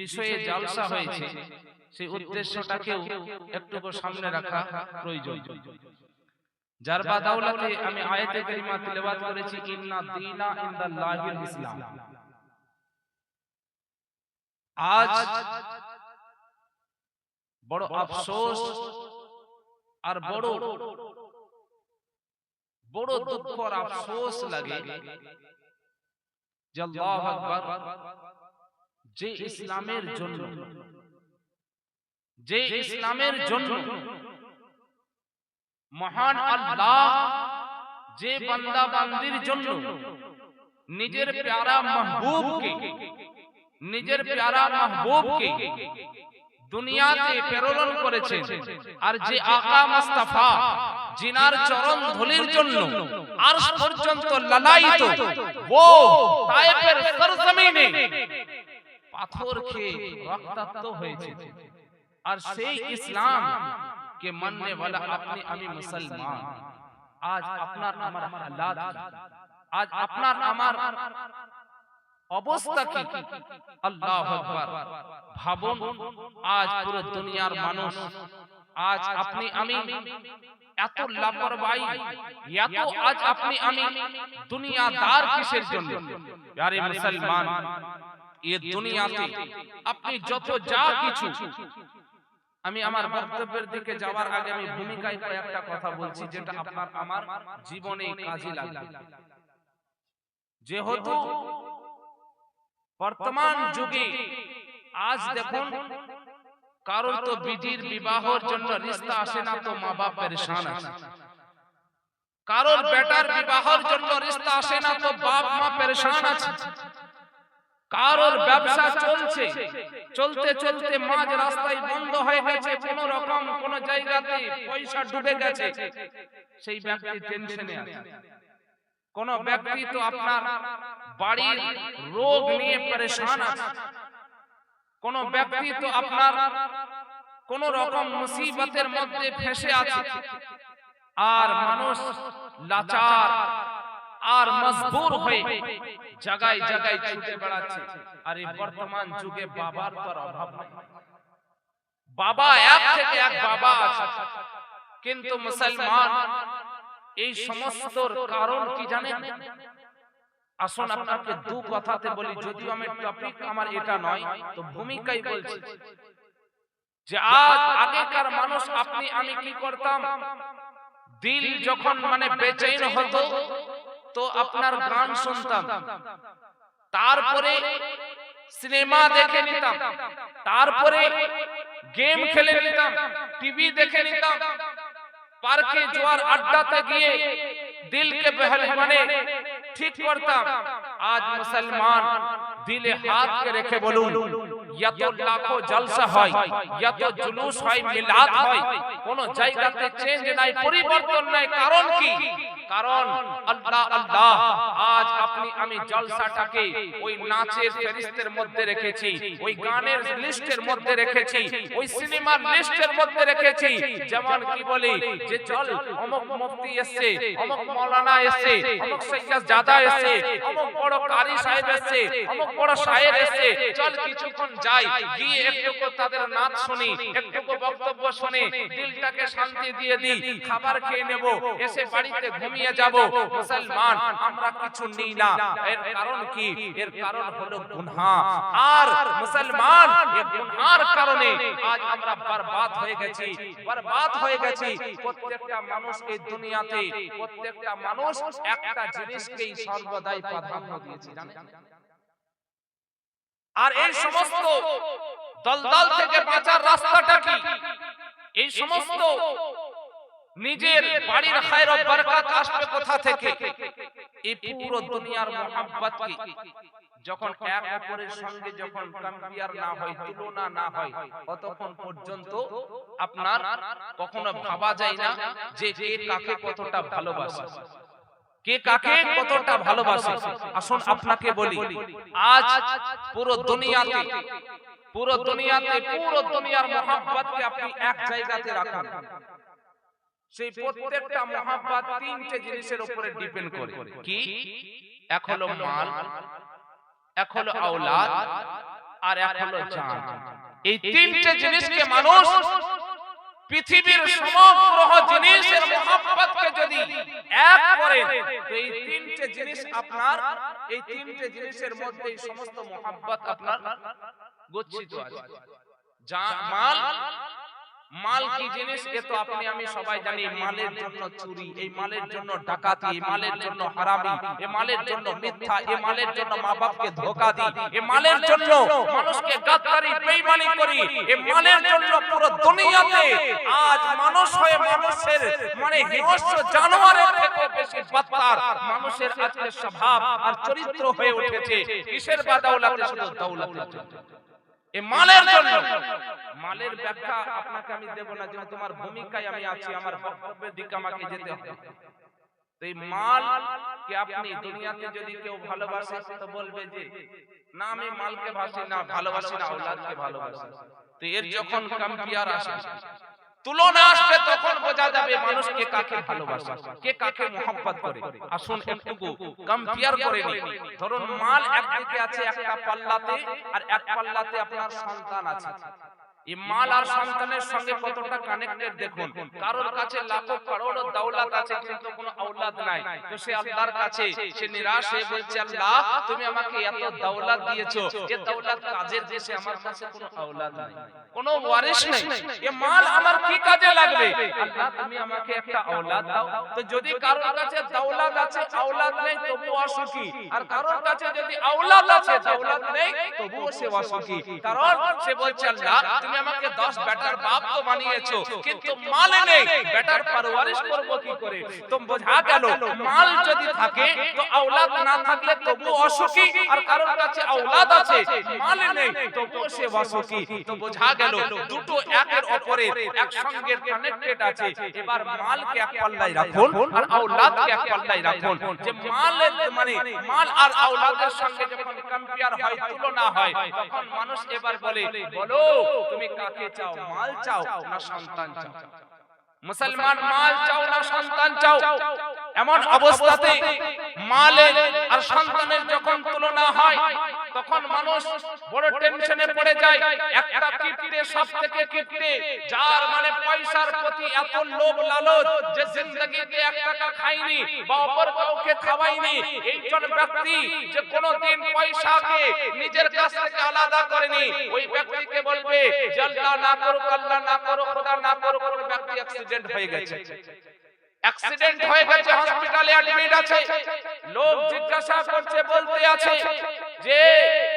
বিষয়ে জালসা হয়েছে। সেই উদ্দেশ্যটাকেও একটু সামনে রাখা প্রয়োজন। যার বাদাউলাতে আমি আয়াতে কারিমা তিলাওয়াত করেছি ইন্না দীনা ইনদাল্লাহিল ইসলাম। আজ বড় আফসোস আর বড় বড় দুঃখ আর আফসোস লাগে যে আল্লাহু আকবার। যে ইসলামের জন্য। যে ইসলামের জন্য। মহান আল্লাহ যে বান্দা বান্দির জন্য নিজের প্যারা মাহবুবকে নিজের প্যারা মাহবুবকে দুনিয়াতে প্রেরণ করেছেন। আর যে আকা মুস্তাফা জিনার চরণ ধুলির জন্য আর পর্যন্ত লালায়িত। ও তায়েফের সরজমিনে পাথর খেয়ে রক্তাক্ত হয়েছে। আর সেই ইসলাম কে মাননে वाला আপনি আমি মুসলমান। আজ আপনার আমার হালাত আজ আপনার আমার অবস্থা কি? আল্লাহ আকবার। ভাবুন আজ পুরো দুনিয়ার মানুষ আজ আপনি আমি এত লাপরবাহী। এত আজ আপনি আমি দুনিয়াদার কিসের জন্য? প্যারে মুসলমান। এই দুনিয়াতে আপনি যত যা কিছু আমি আমার বক্তব্যের দিকে যাওয়ার আগে আমি ভূমিকায় কয়েকটা কথা বলছি যেটা আপনার আমার জীবনে কাজে লাগবে যেহেতু বর্তমান যুগে আজ দেখুন কারোর তো বিজির বিবাহের জন্য রিস্তা আসে না তো মা বাপ পরেশান আছে। কারোর বেটার বিবাহের জন্য রিস্তা আসে না তো বাপ মা পরেশান আছে। কারোর ব্যবসা চলছে। চলতে চলতে মাঝ রাস্তায় বন্ধ হয়ে গেছে। কোন রকম কোন জায়গাতে পয়সা ডুবে গেছে। সেই ব্যক্তি টেনশনে আছে। কোন ব্যক্তি তো আপনার বাড়ির রোগ নিয়ে পরেশান আছে। কোন ব্যক্তি তো আপনার কোন রকম মুসিবতের মধ্যে ফেসে আছে। আর মানুষ লাচার। আর মজবুর হয়ে জায়গায় জায়গায় ছুটে বেড়াচ্ছে। আর এই বর্তমান যুগে বাবার তো অভাব নাই। বাবা এক থেকে এক বাবা আছে। কিন্তু মুসলমান এই সমস্ত কারণ কি জানেন? আসুন আপনাকে দু কথাতে বলি যদিও আমি টপিক আমার এটা নয় তো ভূমিকাই বলছি। যে আজ আগেকার মানুষ আপনি আমি কি করতাম? দিল যখন মানে বেচैन হতো তো আপনার গান শুনতাম তারপরে সিনেমা দেখে নিতাম তারপরে গেম খেলে নিতাম টিভি দেখে নিতাম পার্কে জোয়ার আড্ডাতে গিয়ে দিলকে বহল মানে ঠিক করতাম আজ মুসলমান দিলে হাতকে রেখে বলুন এত লাখো জলসা হয় এত জুলুস হয়, মিলাদ হয়। কোন জায়গাতে চেঞ্জ নাই, পরিবর্তন নাই। কারণ কি? কারণ আল্লাহ আল্লাহ, আজ আপনি, আমি জলসাটাকে ওই নাচের ফেরিস্তের মধ্যে রেখেছি, ওই গানের লিস্টের মধ্যে রেখেছি, ওই সিনেমার লিস্টের মধ্যে রেখেছি। যেমন কি বলি, যে চল, অমুক মুফতি এসছে, অমুক মাওলানা এসছে, অমুক সৈয়দ জাদা এসছে, অমুক বড় কারি সাহেব এসছে, অমুক বড় শায়ের এসছে। চল কিছুক্ষণ যাই গিয়ে একটু তাদের নাচ শুনি একটু বক্তব্য শুনে, দিলটাকে শান্তি দিয়ে দিই, খাবার খেয়ে নেব, এসে বাড়িতে ঘুমিয়ে যাব। মুসলমান, আমরা কিছু নেই না। এর কারণ কি? এর কারণ হলো গুনাহ। আর মুসলমান এই গুনাহর কারণে আজ আমরা বরবাদ হয়ে গেছি, বরবাদ হয়ে গেছি। প্রত্যেকটা মানুষ এই দুনিয়াতে, প্রত্যেকটা মানুষ একটা জিনিসকেই সর্বদাই প্রাধান্য দিয়েছে, জানেন? আর এই সমস্ত দলদল থেকে বাঁচার রাস্তাটা কি? এই সমস্ত নিজের বাড়ির খায়র বরকত আসবে কোথা থেকে? এই পুরো দুনিয়ার মোহাব্বত কি? যখন এক অপরের সঙ্গে যখন কম্পেয়ার না হয় তুলনা না হয় ততক্ষণ পর্যন্ত আপনার কখনো ভাবা যায় না যে কে কাকে কতটা ভালোবাসে। কে কাকে কতটা ভালোবাসে? আসুন আপনাকে বলি। আজ পুরো দুনিয়াতে পুরো দুনিয়াতে পুরো দুনিয়ার আপনি এক জায়গাতে রাখুন। সেই প্রত্যেকটা মোহাব্বত তিনটে জিনিসের উপরে ডিপেন্ড করে। কি? এক হলো মাল এক হলো আওলাদ আর এক হলো জান। এই তিনটে জিনিসকে মানুষ পৃথিবীর সমগ্র জিনিসের মহব্বতকে যদি এক করেন তো এই তিনটে জিনিস আপনার এই তিনটে জিনিসের মধ্যে এই সমস্ত মহব্বত আপনার গচ্ছিত আছে। যা মাল মাল কি জিনিস? এ তো আপনি আমি সবাই জানি মালের জন্য চুরি এই মালের জন্য ডাকাতি এই মালের জন্য হারামি এই মালের জন্য মিথ্যা এই মালের জন্য মা বাপকে ধোকা দিই এই মালের জন্য মানুষকে গাদ্দারি বেঈমানি করি এই মালের জন্য পুরো দুনিয়াতে আজ মানুষ হয়ে মানুষের মানে হিংস্র জানোয়ারের থেকে বেশি বদতার মানুষের আজকে স্বভাব আর চরিত্র হয়ে উঠেছে। কিসের বাদাউলাতে শুধু দৌলতের জন্য এই মালের জন্য। মালের ব্যাখ্যা আপনাকে আমি দেব না যেহেতু তোমার ভূমিকায় আমি আছি আমার বক্তব্যের দিকে আমাকে যেতে হবে। তো এই মাল কে আপনি দুনিয়াতে যদি কেউ ভালোবাসে তো বলবে যে না আমি মালকে ভাসি না ভালোবাসি না আওলাদকে ভালোবাসি। তো এর যখন কম্পিয়ার আসে তুলনা আসবে তখন বোঝা যাবে মানুষ কে কাকে ভালোবাসে, কে কাকে মোহাম্মত করে। আসুন একটুকু কম্পেয়ার করে নিন ধরুন মাল একদিকে আছে একটা পাল্লাতে, আর এক পাল্লাতে আপনার সন্তান আছে। সন্তানের সঙ্গে কতটা কানেক্টেড দেখুন। কারোর কাছে লাখো আছে, কিন্তু কোনো আওলাদ নাই। তো সে আল্লাহর কাছে, সে নিরাশ হয়ে বলছে, আল্লাহ, তুমি আমাকে এত দিয়েছ যে কাজের দেশে আমার কাছে কোনো আওলাদ নাই। কোনো ওয়ারিশ মাল আমার কি কাজে লাগবে? আল্লাহ, তুমি আমাকে একটা আওলাদ দাও। তো যদি কারোর কাছে দৌলত আছে, আওলাদ তবু অসুখী। আর কারোর কাছে যদি আওলাদ আছে দৌলত নেই, তবুও সে অসুখী। কারণ সে বলছে, আল্লাহ, তুমি আমাকে 10 বেটার বাপ তো বানিয়েছো, কিন্তু মাল নেই বেটার পরওয়ারিশ করব কি করে? তো বোঝা গেল, মাল যদি থাকে, তো আওলাদ না থাকলে তবু অসুখী, আর কারোর কাছে আওলাদ আছে, মাল নেই তবু সে অসুখী। তো বোঝা গেল, দুটো একের অপরে একসঙ্গে কানেক্টেড আছে। এবার মালকে এক পাল্লায় রাখুন, আর আওলাদকে এক পাল্লায় রাখুন। যে মালের মানে মাল আর আওলাদের সঙ্গে যখন কম্পেয়ার হয়, তুলনা হয়, তখন মানুষ এবার বলে, বলো তুমি কাকে চাও? মাল চাও না সন্তান চাও? মুসলমান মাল চাও না সন্তান চাও? এমন অবস্থাতে মালের আর সন্তানের যখন তুলনা হয় তখন মানুষ বড় টেনশনে পড়ে যায়। একটা কিপটে সব থেকে কিপটে যার মানে পয়সার প্রতি এত লোভ, লালচ, যে জিন্দগিতে এক টাকা খায়নি বা অপর কাউকে খাওয়ায়নি। এইজন ব্যক্তি যে কোনোদিন পয়সাকে নিজের কাছ থেকে আলাদা করেনি, ওই ব্যক্তিকে বলবে যে না করুক, আল্লাহ না করুক, খোদা না করুক, কোন ব্যক্তি অ্যাক্সিডেন্ট হয়ে গেছে। অ্যাক্সিডেন্ট হয়ে গেছে হসপিটালে অ্যাডমিট আছে। লোক জিজ্ঞাসা করছে, বলতে আছে। যে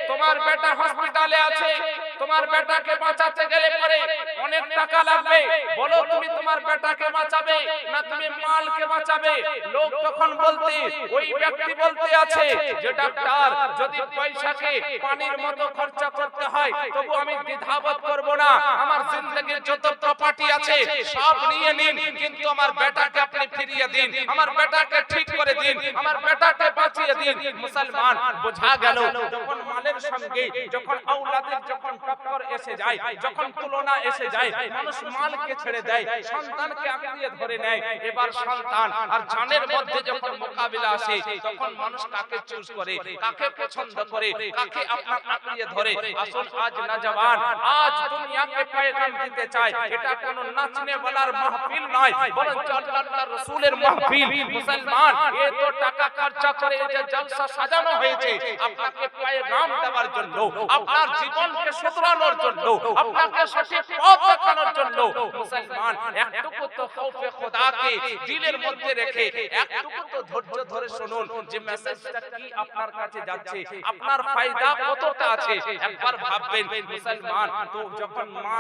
তোমার বেটা হসপিটালে আছে তোমার বেটাকে বাঁচাতে গেলে পরে অনেক টাকা লাগবে। বলো তুমি তোমার বেটাকে বাঁচাবে না তুমি মালকে বাঁচাবে? লোক তখন বলতে, ওই ব্যক্তি বলতে আছে যে, ডাক্তার, যদি পয়সাকে পানির মতো খরচা করতে হয়, তবু আমি দ্বিধাবোধ করব না। আমার জিন্দগির যত প্রপার্টি আছে, সব নিয়ে নিন। কিন্তু আমার বেটাকে আপনি ফিরিয়ে দিন। আমার বেটাকে ঠিক করে দিন। আমার বেটাকে বাঁচিয়ে দিন। মুসলমান, বোঝা গেল, যখন মালের সঙ্গে, যখন আওলাদের যখন টক্কর এসে যায়, যখন তুলনা এসে যায়, মানুষ মালকে ছেড়ে দেয়, সন্তানকে আঁকড়িয়ে ধরে নেয়। এবার সন্তান আর জানের মধ্যে যখন মোকাবিলা আসে, তখন মানুষ কাকে চুজ করে, কাকে পছন্দ করে, কাকে আপনার আঁকড়িয়ে ধরে? আসুন, আজ না জওয়ান আজ দুনিয়াকে পেগাম দিতে চায়। এটা কোনো নাচনে বলার মাহফিল নয়, বরঞ্চ আল্লাহর রাসূলের মাহফিল। মুসলমান, এ তো টাকা খরচা করে এই যে জলসা সাজানো হয়েছে, আপনাকে পেগাম দেওয়ার জন্য, আপনার জীবনকে শুধরানোর জন্য আপনাকে সঠিক পথ দেখানোর জন্য মুসলমান, একটুকু তো খৌফে খোদাকে দিলের মধ্যে রেখে, একটুকু তো ধৈর্য ধরে শুনুন যে মেসেজটা কি আপনার কাছে যাচ্ছে, আপনার ফায়দা কতটা আছে? একবার ভাববেন, মুসলমান, তো যখন মা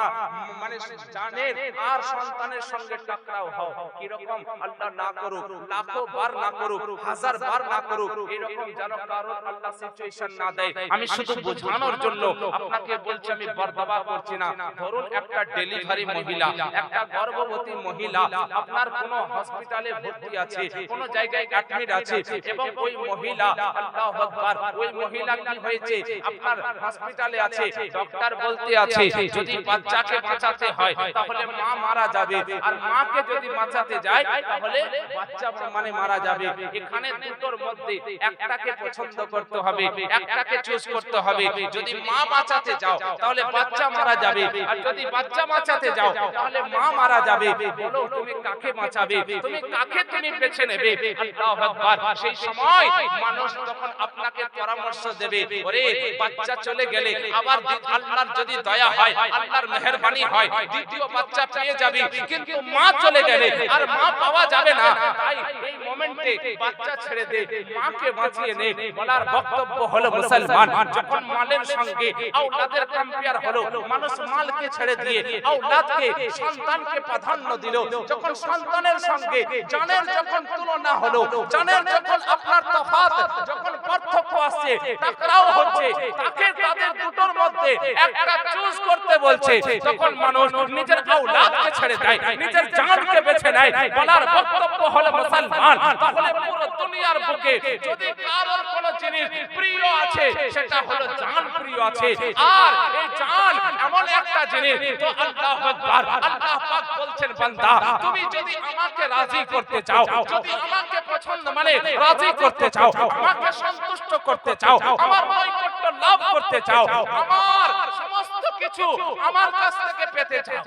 মানে জানেন, আর সন্তানের সঙ্গে টাকরাও হও কি রকম আল্লাহ না করুক, লাখো বার না করুক, হাজার বার না করুক, এরকম যেন কারও আল্লাহ সিচুয়েশন না দেয়। আমি শুধু বোঝানোর জন্য আপনাকে বলছি, আমি দাবা করছি না। ধরুন একটা ডেলিভারি মহিলা একটা গর্ভবতী মহিলা, আপনার হসপিটালে ভর্তি আছে জায়গায় অ্যাডমিট আছে, এবং ওই মহিলা, আল্লাহু আকবার, ওই মহিলা কি হয়েছে? আপনার হসপিটালে আছে বলতে আছে, যদি বাচ্চাকে বাঁচাতে হয়, তাহলে মা মারা যাবে, আর মাকে যদি বাঁচাতে যায়, তাহলে বাচ্চা মানে মারা যাবে। এখানে দুটোর মধ্যে একটাকে পছন্দ করতে হবে, একটাকে চুজ করতে হবে। যদি মা বাঁচাতে যাও তাহলে বাচ্চা মারা যাবে, আর যদি বাচ্চা বাঁচাতে যাও তাহলে মা মারা যাবে। বলো, তুমি কাকে বাঁচাবে? তুমি কাকে তুমি বেছে নেবে? সেই সময় মানুষ তখন আপনাকে পরামর্শ দেবে। ওরে, বাচ্চা চলে গেলে আবার আল্লাহর যদি দয়া হয়, আল্লাহর মেহেরবানি হয়, দ্বিতীয় বাচ্চা পেয়ে যাবে। কিন্তু মা চলে গেলে আর মা পাওয়া যাবে না। তাই এই মোমেন্টে বাচ্চা ছেড়ে দে মাকে বাঁচিয়ে নে। বলার বক্তব্য হলো মুসলমান। যখন মালের সঙ্গে আওলাদের কম্পেয়ার হলো মানুষ মালকে ছেড়ে দিয়ে আওলাদকে সন্তানকে প্রাধান্য দিল। যখন সন্তানের সঙ্গে জানের যখন তুলনা হলো জানের যখন আপনার তফাত যখন পার্থক্য আসছে টাকরাও হচ্ছে তাকে তাদের দুটোর মধ্যে একটা চুজ করতে বলছে। তখন মানুষ নিজের আওলাদকে ছেড়ে দেয় নিজের জানকে বেছে নেয় বলার বক্তব্য হলো মুসলমান। তাহলে পুরো দুনিয়ার বুকে যদি কারোর কোনো জিনিস প্রিয় আছে সেটা হলো জান প্রিয় আছে। আর এই জান এমন একটা জিনিস তো আল্লাহ আকবার। আল্লাহ পাক বলছেন বান্দা তুমি যদি আমাকে রাজি করতে চাও যদি আমাকে পছন্দ মানে রাজি করতে চাও আমাকে সন্তুষ্ট করতে চাও আমার নৈকট্য লাভ করতে চাও আমার কিছু আমার কাছ থেকে পেতে চাও।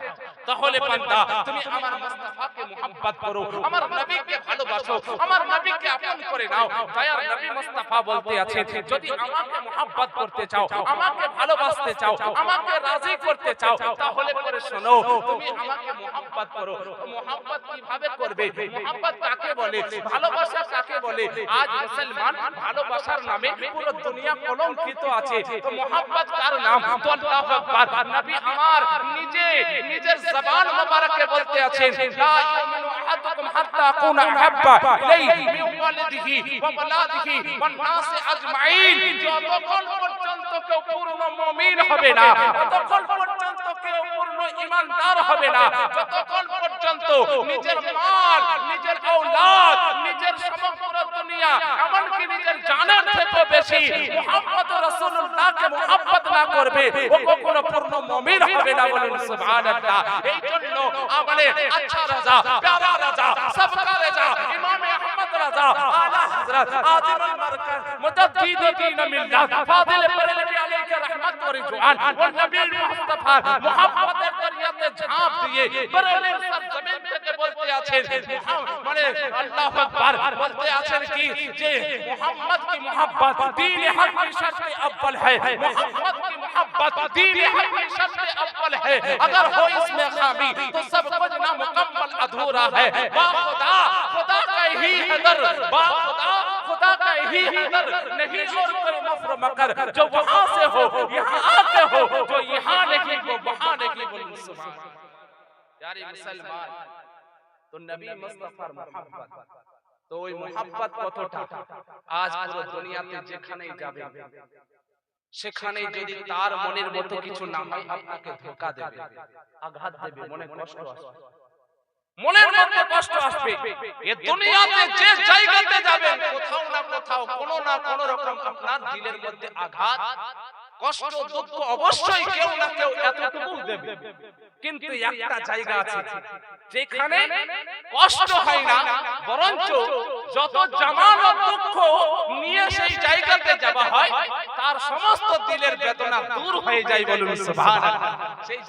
তাহলে বান্দা, তুমি আমার মুস্তাফাকে মুহাব্বত করো, আমার নবীকে ভালোবাসো, আমার নবীকে আপন করে নাও। দয়ার নবী মুস্তাফা বলতে আছে যদি আমাকে মুহাব্বত করতে চাও, আমাকে ভালোবাসতে চাও, আমাকে রাজি করতে চাও, তাহলে পরে শোনো, তুমি আমাকে মুহাব্বত করো। মুহাব্বত কীভাবে করবে? মুহাব্বত কাকে বলে? ভালোবাসা কাকে বলে? আজ মুসলমান ভালোবাসার নামে পুরো দুনিয়া কলঙ্কিত আছে। তো মুহাব্বত কার নাম? তো আল্লাহু আকবার। নবী আমার নিজে, নিজের জবান মোবারকে বলতে আছেন, লা ইউমিনু আহাদুকুম হাত্তা আকুনা আহাব্বা ইলাইহি মিন ওয়ালিদিহি ওয়া ওয়ালাদিহি ওয়ান নাস আজমাইন। যতক্ষণ পর্যন্ত কেউ পূর্ণ মুমিন হবে না, ততক্ষণ পর্যন্ত কেউ পূর্ণ ঈমানদার হবে না, যতক্ষণ পর্যন্ত নিজের মাল নিজের আওলাদ নিজের সমগ্র দুনিয়া এমনকি নিজের জানের থেকে বেশি। মুহাম্মদ রাসূলুল্লাহকে মুহাব্বত না করবে ও কখনো পূর্ণ মুমিন হবে না বলেন সুবহানাল্লাহ। এই জন্য আমাদের আচ্ছা রাজা প্যারা রাজা সবকা রাজা ইমাম আহমদ রাজা আলা হযরত আদিমুল মারকাজ মুতাদ্দিদ দ্বীন মিল্লাত ফাদিল বরেলভী আলাইহি রহমত ওয়া রিজওয়ান ওয়া নবী মুস্তাফা মুহাম্মদের দরিয়াতে ঝাঁপ দিয়ে বলতে আছেন মানে আল্লাহ আকবার বলতে আছেন কি যে মুহাম্মদ কি মুহাব্বত دین হক কি সবচেয়ে আব্বল হে মুহাম্মদ কি মুহাব্বত دین হক কি সবচেয়ে আব্বল হে अगर हो इसमें खामी तो सब कुछ ना मुकम्मल अधूरा है बा खुदा खुदा का ही अगर बा खुदा खुदा का ही अगर नहीं जोर कर नफर मकर जो वहां से हो यहां आते हो जो यहां लेके वो वहां लेके बोल मुसलमान प्यारे मुसलमान তো নবী মুস্তাফার তো ওই কতটা? আজ পুরো দুনিয়াতে যেখানেই যাবে সেখানে যদি তার মনের মতো কিছু না হয় আপনাকে ধোকা দেবে। আঘাত দেবে মনে কষ্ট আসবে। মনের মধ্যে কষ্ট আসবে। এ দুনিয়াতে যে জায়গাতে যাবেন কোথাও না কোথাও কোনো না কোনো রকম আপনার দিলের মধ্যে আঘাত কষ্ট দুঃখ অবশ্যই কেউ না কেউ এতটুকু দেবে। কিন্তু একটা জায়গা আছে যেখানে কষ্ট হয় না বরঞ্চ যত জামান দুঃখ নিয়ে সেই জায়গাতে যাওয়া হয় তার সমস্ত দিলের বেদনা দূর হয়ে যায় বলুন সুবহানাল্লাহ। সেই